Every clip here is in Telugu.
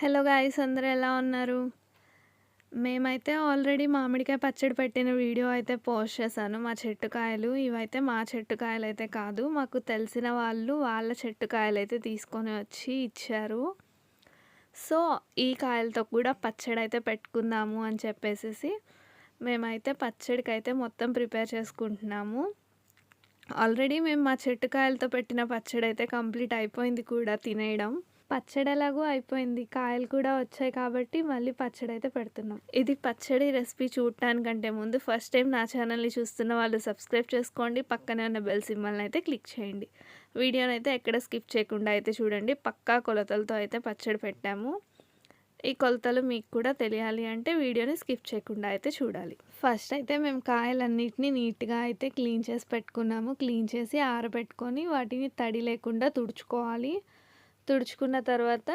హలో గాయస్ అందరూ ఎలా ఉన్నారు? మేమైతే ఆల్రెడీ మామిడికాయ పచ్చడి పెట్టిన వీడియో అయితే పోస్ట్ చేశాను. మా చెట్టు కాయలు ఇవైతే మా చెట్టు కాయలు అయితే కాదు మాకు తెలిసిన వాళ్ళు వాళ్ళ చెట్టుకాయలు అయితే తీసుకొని వచ్చి ఇచ్చారు. సో ఈ కాయలతో కూడా పచ్చడి అయితే పెట్టుకుందాము అని చెప్పేసి మేమైతే పచ్చడికి అయితే మొత్తం ప్రిపేర్ చేసుకుంటున్నాము. ఆల్రెడీ మేము మా చెట్టు కాయలతో పెట్టిన పచ్చడి అయితే కంప్లీట్ అయిపోయింది కూడా తినేయడం. పచ్చడి ఎలాగో అయిపోయింది. కాయలు కూడా వచ్చాయి కాబట్టి మళ్ళీ పచ్చడి అయితే పెడుతున్నాం. ఇది పచ్చడి రెసిపీ చూడటానికంటే ముందు ఫస్ట్ టైం నా ఛానల్ని చూస్తున్న వాళ్ళు సబ్స్క్రైబ్ చేసుకోండి. పక్కనే ఉన్న బెల్ సింబల్ని అయితే క్లిక్ చేయండి. వీడియోని అయితే ఎక్కడ స్కిప్ చేయకుండా అయితే చూడండి. పక్కా కొలతలతో అయితే పచ్చడి పెట్టాము. ఈ కొలతలు మీకు కూడా తెలియాలి అంటే వీడియోని స్కిప్ చేయకుండా అయితే చూడాలి. ఫస్ట్ అయితే మేము కాయలన్నిటిని నీట్గా అయితే క్లీన్ చేసి పెట్టుకున్నాము. క్లీన్ చేసి ఆరబెట్టుకొని వాటిని తడి లేకుండా తుడుచుకోవాలి. తుడుచుకున్న తర్వాత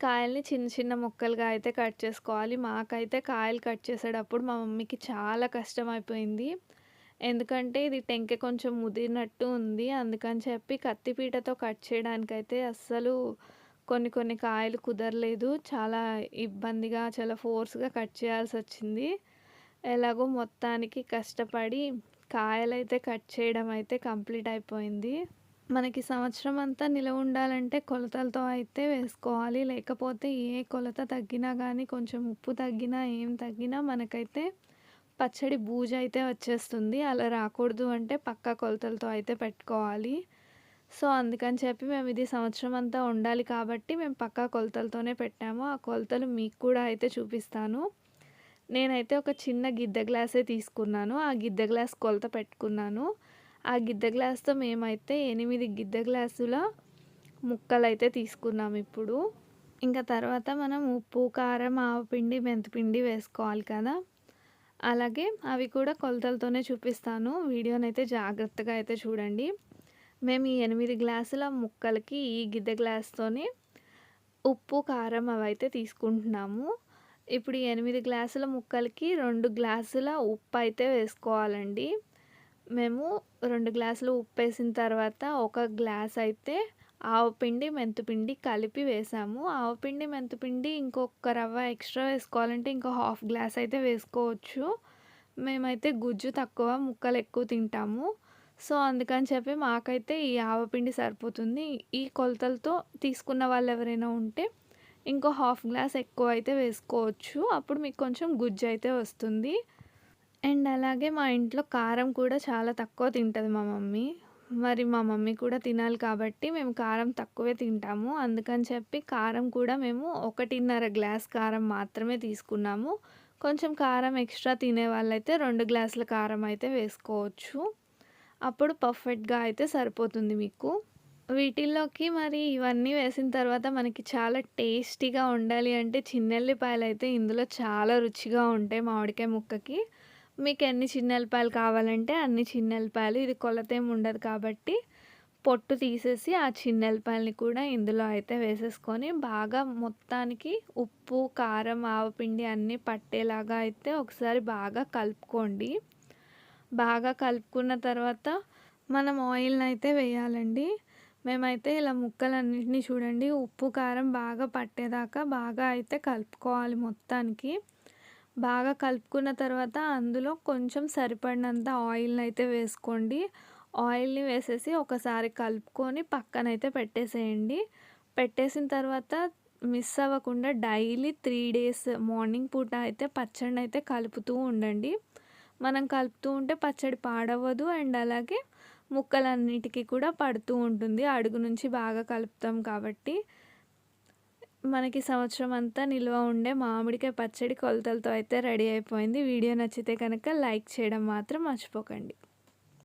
కాయల్ని చిన్న చిన్న ముక్కలుగా అయితే కట్ చేసుకోవాలి. మాకైతే కాయలు కట్ చేసేటప్పుడు మా మమ్మీకి చాలా కష్టం అయిపోయింది ఎందుకంటే ఇది టెంకె కొంచెం ముదిరినట్టు ఉంది. అందుకని చెప్పి కత్తిపీటతో కట్ చేయడానికైతే అస్సలు కొన్ని కొన్ని కాయలు కుదరలేదు. చాలా ఇబ్బందిగా చాలా ఫోర్స్గా కట్ చేయాల్సి వచ్చింది. ఎలాగో మొత్తానికి కష్టపడి కాయలైతే కట్ చేయడం అయితే కంప్లీట్ అయిపోయింది. మనకి సంవత్సరం అంతా నిలవ ఉండాలంటే కొలతలతో అయితే వేసుకోవాలి. లేకపోతే ఏ కొలత తగ్గినా కానీ కొంచెం ఉప్పు తగ్గినా ఏం తగ్గినా మనకైతే పచ్చడి బూజు అయితే వచ్చేస్తుంది. అలా రాకూడదు అంటే పక్కా కొలతలతో అయితే పెట్టుకోవాలి. సో అందుకని చెప్పి మేము ఇది సంవత్సరం అంతా ఉండాలి కాబట్టి మేము పక్కా కొలతలతోనే పెట్టాము. ఆ కొలతలు మీకు కూడా అయితే చూపిస్తాను. నేనైతే ఒక చిన్న గిద్దె గ్లాసే తీసుకున్నాను. ఆ గిద్దె గ్లాస్ కొలత పెట్టుకున్నాను. ఆ గిద్దె గ్లాస్తో మేమైతే ఎనిమిది గిద్ద గ్లాసుల ముక్కలు అయితే తీసుకున్నాం ఇప్పుడు. ఇంకా తర్వాత మనం ఉప్పు కారం ఆవపిండి మెంతిపిండి వేసుకోవాలి కదా. అలాగే అవి కూడా కొలతలతోనే చూపిస్తాను. వీడియోనైతే జాగ్రత్తగా అయితే చూడండి. మేము ఈ ఎనిమిది గ్లాసుల ముక్కలకి ఈ గిద్ద గ్లాస్తోనే ఉప్పు కారం అవి అయితే తీసుకుంటున్నాము. ఇప్పుడు ఈ ఎనిమిది గ్లాసుల ముక్కలకి రెండు గ్లాసుల ఉప్పు అయితే వేసుకోవాలండి. మేము రెండు గ్లాసులు ఉప్పు వేసిన తర్వాత ఒక గ్లాస్ అయితే ఆవపిండి మెంతుపిండి కలిపి వేసాము. ఆవపిండి మెంతుపిండి ఇంకొక రవ్వ ఎక్స్ట్రా వేసుకోవాలంటే ఇంకో హాఫ్ గ్లాస్ అయితే వేసుకోవచ్చు. మేమైతే గుజ్జు తక్కువ ముక్కలు ఎక్కువ తింటాము. సో అందుకని చెప్పి మాకైతే ఈ ఆవపిండి సరిపోతుంది. ఈ కొలతలతో తీసుకున్న వాళ్ళు ఎవరైనా ఉంటే ఇంకో హాఫ్ గ్లాస్ ఎక్కువ అయితే వేసుకోవచ్చు. అప్పుడు మీకు కొంచెం గుజ్జు అయితే వస్తుంది. అండ్ అలాగే మా ఇంట్లో కారం కూడా చాలా తక్కువ తింటుంది మా మమ్మీ. మరి మా మమ్మీ కూడా తినాలి కాబట్టి మేము కారం తక్కువే తింటాము. అందుకని చెప్పి కారం కూడా మేము ఒకటిన్నర గ్లాస్ కారం మాత్రమే తీసుకున్నాము. కొంచెం కారం ఎక్స్ట్రా తినే వాళ్ళైతే రెండు గ్లాసుల కారం అయితే వేసుకోవచ్చు. అప్పుడు పర్ఫెక్ట్గా అయితే సరిపోతుంది మీకు. వీటిల్లోకి మరి ఇవన్నీ వేసిన తర్వాత మనకి చాలా టేస్టీగా ఉండాలి అంటే చిన్నెల్లిపాయలు అయితే ఇందులో చాలా రుచిగా ఉంటాయి మామిడికాయ ముక్కకి. మీకు ఎన్ని చిన్న కావాలంటే అన్ని చిన్న ఇది కొలత ఉండదు కాబట్టి పొట్టు తీసేసి ఆ చిన్న కూడా ఇందులో అయితే వేసేసుకొని బాగా మొత్తానికి ఉప్పు కారం ఆవపిండి అన్నీ పట్టేలాగా అయితే ఒకసారి బాగా కలుపుకోండి. బాగా కలుపుకున్న తర్వాత మనం ఆయిల్ని అయితే వేయాలండి. మేమైతే ఇలా ముక్కలన్నింటినీ చూడండి ఉప్పు కారం బాగా పట్టేదాకా బాగా అయితే కలుపుకోవాలి మొత్తానికి. బాగా కలుపుకున్న తర్వాత అందులో కొంచెం సరిపడినంత ఆయిల్ని అయితే వేసుకోండి. ఆయిల్ని వేసేసి ఒకసారి కలుపుకొని పక్కనైతే పెట్టేసేయండి. పెట్టేసిన తర్వాత మిస్ అవ్వకుండా డైలీ త్రీ డేస్ మార్నింగ్ పూట అయితే పచ్చడి అయితే కలుపుతూ ఉండండి. మనం కలుపుతూ ఉంటే పచ్చడి పాడవదు అండ్ అలాగే ముక్కలన్నిటికీ కూడా పడుతూ ఉంటుంది. అడుగు నుంచి బాగా కలుపుతాం కాబట్టి మనకి సంవత్సరం అంతా నిల్వ ఉండే మామిడికాయ పచ్చడి కొలతలతో అయితే రెడీ అయిపోయింది. వీడియో నచ్చితే కనుక లైక్ చేయడం మాత్రం మర్చిపోకండి.